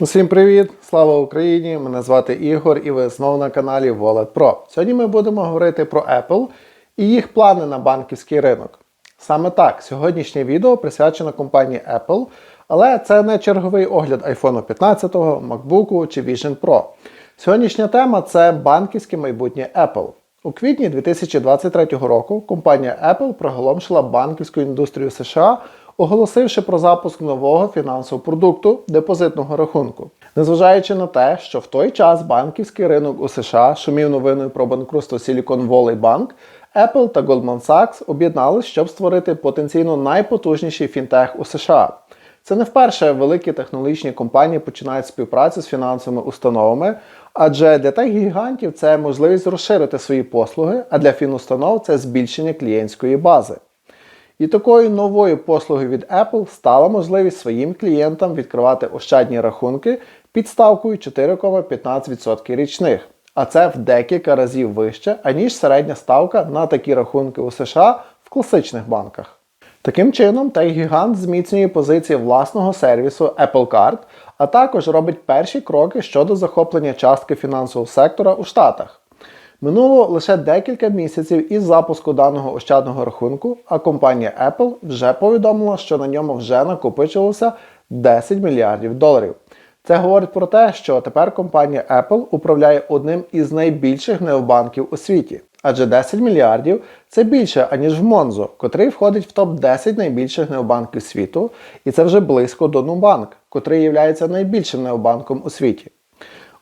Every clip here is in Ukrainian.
Усім привіт! Слава Україні! Мене звати Ігор і ви знову на каналі Wallet Pro. Сьогодні ми будемо говорити про Apple і їх плани на банківський ринок. Саме так, сьогоднішнє відео присвячено компанії Apple, але це не черговий огляд iPhone 15, MacBook чи Vision Pro. Сьогоднішня тема це банківське майбутнє Apple. У квітні 2023 року компанія Apple проголомшила банківську індустрію США, оголосивши про запуск нового фінансового продукту депозитного рахунку. Незважаючи на те, що в той час банківський ринок у США шумів новиною про банкрутство Silicon Valley Bank, Apple та Goldman Sachs об'єднались, щоб створити потенційно найпотужніший фінтех у США. Це не вперше великі технологічні компанії починають співпрацю з фінансовими установами, адже для тих гігантів це можливість розширити свої послуги, а для фінустанов це збільшення клієнтської бази. І такою новою послугою від Apple стала можливість своїм клієнтам відкривати ощадні рахунки під ставкою 4,15% річних. А це в декілька разів вище, аніж середня ставка на такі рахунки у США в класичних банках. Таким чином, Гігант зміцнює позиції власного сервісу Apple Card, а також робить перші кроки щодо захоплення частки фінансового сектора у Штатах. Минуло лише декілька місяців із запуску даного ощадного рахунку, а компанія Apple вже повідомила, що на ньому вже накопичилося 10 мільярдів доларів. Це говорить про те, що тепер компанія Apple управляє одним із найбільших необанків у світі. Адже 10 мільярдів це більше, аніж в Монзо, котрий входить в топ-10 найбільших необанків світу, і це вже близько до Нубанк, котрий є найбільшим необанком у світі.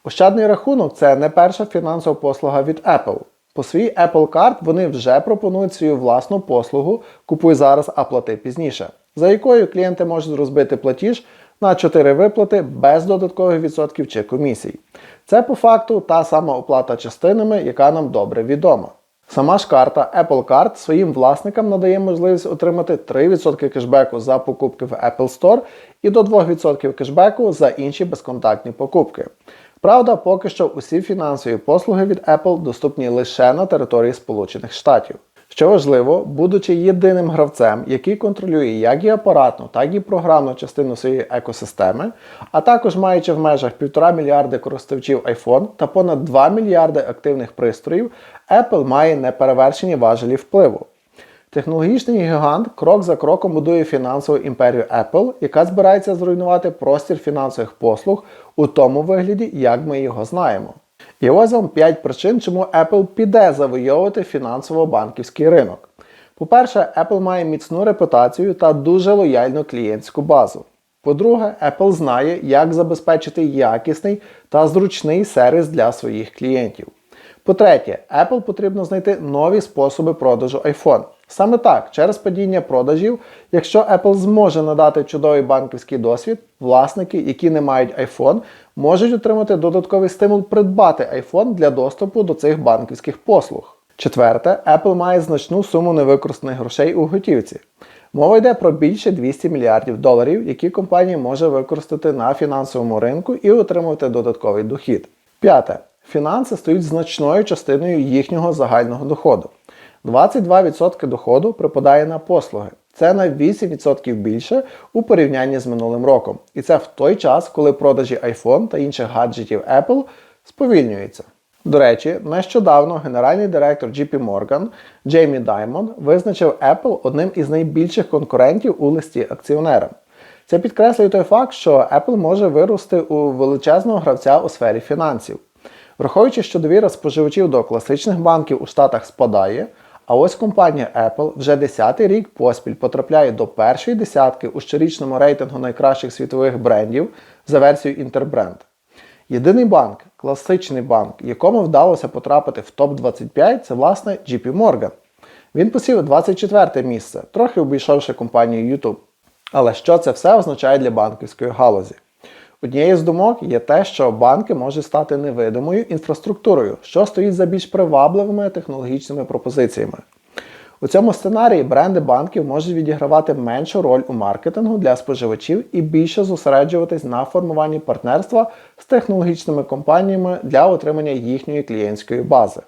Ощадний рахунок це не перша фінансова послуга від Apple. По своїй Apple Card вони вже пропонують свою власну послугу Купуй зараз, а плати пізніше, за якою клієнти можуть розбити платіж на 4 виплати без додаткових відсотків чи комісій. Це по факту та сама оплата частинами, яка нам добре відома. Сама ж карта Apple Card своїм власникам надає можливість отримати 3% кешбеку за покупки в Apple Store і до 2% кешбеку за інші безконтактні покупки. Правда, поки що усі фінансові послуги від Apple доступні лише на території Сполучених Штатів. Що важливо, будучи єдиним гравцем, який контролює як і апаратну, так і програмну частину своєї екосистеми, а також маючи в межах 1,5 мільярди користувачів iPhone та понад 2 мільярди активних пристроїв, Apple має неперевершені важелі впливу. Технологічний гігант крок за кроком будує фінансову імперію Apple, яка збирається зруйнувати простір фінансових послуг у тому вигляді, як ми його знаємо. І ось вам 5 причин, чому Apple піде завойовувати фінансово-банківський ринок. По-перше, Apple має міцну репутацію та дуже лояльну клієнтську базу. По-друге, Apple знає, як забезпечити якісний та зручний сервіс для своїх клієнтів. По-третє, Apple потрібно знайти нові способи продажу iPhone. Саме так, через падіння продажів, якщо Apple зможе надати чудовий банківський досвід, власники, які не мають iPhone, можуть отримати додатковий стимул придбати iPhone для доступу до цих банківських послуг. Четверте, Apple має значну суму невикористаних грошей у готівці. Мова йде про більше 200 мільярдів доларів, які компанія може використати на фінансовому ринку і отримувати додатковий дохід. П'яте. Фінанси стають значною частиною їхнього загального доходу. 22% доходу припадає на послуги. Це на 8% більше у порівнянні з минулим роком. І це в той час, коли продажі iPhone та інших гаджетів Apple сповільнюються. До речі, нещодавно генеральний директор JP Morgan Джеймі Даймонд визначив Apple одним із найбільших конкурентів у листі акціонерам. Це підкреслює той факт, що Apple може вирости у величезного гравця у сфері фінансів. Враховуючи, що довіра споживачів до класичних банків у Штатах спадає, а ось компанія Apple вже 10-й рік поспіль потрапляє до першої десятки у щорічному рейтингу найкращих світових брендів за версією Interbrand. Єдиний банк, класичний банк, якому вдалося потрапити в топ-25, це власне JP Morgan. Він посів 24 місце, трохи обійшовши компанію YouTube. Але що це все означає для банківської галузі? Однією з думок є те, що банки можуть стати невидимою інфраструктурою, що стоїть за більш привабливими технологічними пропозиціями. У цьому сценарії бренди банків можуть відігравати меншу роль у маркетингу для споживачів і більше зосереджуватись на формуванні партнерства з технологічними компаніями для отримання їхньої клієнтської бази.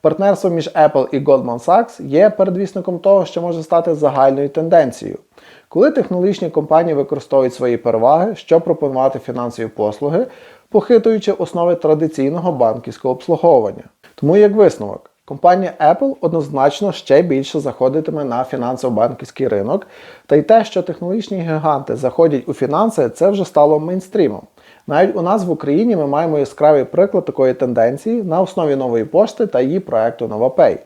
Партнерство між Apple і Goldman Sachs є передвісником того, що може стати загальною тенденцією. Коли технологічні компанії використовують свої переваги, щоб пропонувати фінансові послуги, похитуючи основи традиційного банківського обслуговування. Тому як висновок, компанія Apple однозначно ще більше заходитиме на фінансово-банківський ринок, та й те, що технологічні гіганти заходять у фінанси, це вже стало мейнстрімом. Навіть у нас в Україні ми маємо яскравий приклад такої тенденції на основі нової пошти та її проекту NovaPay.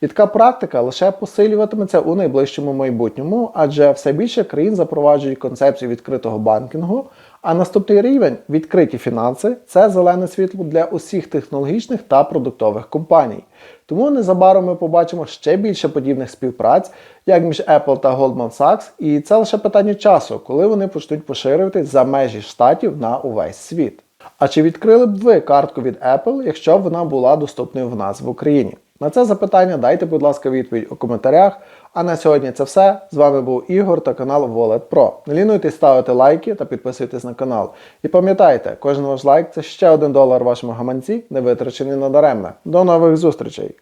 І така практика лише посилюватиметься у найближчому майбутньому, адже все більше країн запроваджують концепцію відкритого банкінгу, а наступний рівень відкриті фінанси це зелене світло для усіх технологічних та продуктових компаній. Тому незабаром ми побачимо ще більше подібних співпраць, як між Apple та Goldman Sachs, і це лише питання часу, коли вони почнуть поширюватись за межі штатів на увесь світ. А чи відкрили б ви картку від Apple, якщо б вона була доступною в нас в Україні? На це запитання дайте, будь ласка, відповідь у коментарях. А на сьогодні це все. З вами був Ігор та канал Wallet Pro. Не лінуйтесь ставити лайки та підписуйтесь на канал. І пам'ятайте, кожен ваш лайк це ще один долар вашому гаманці, не витрачений надаремне. До нових зустрічей!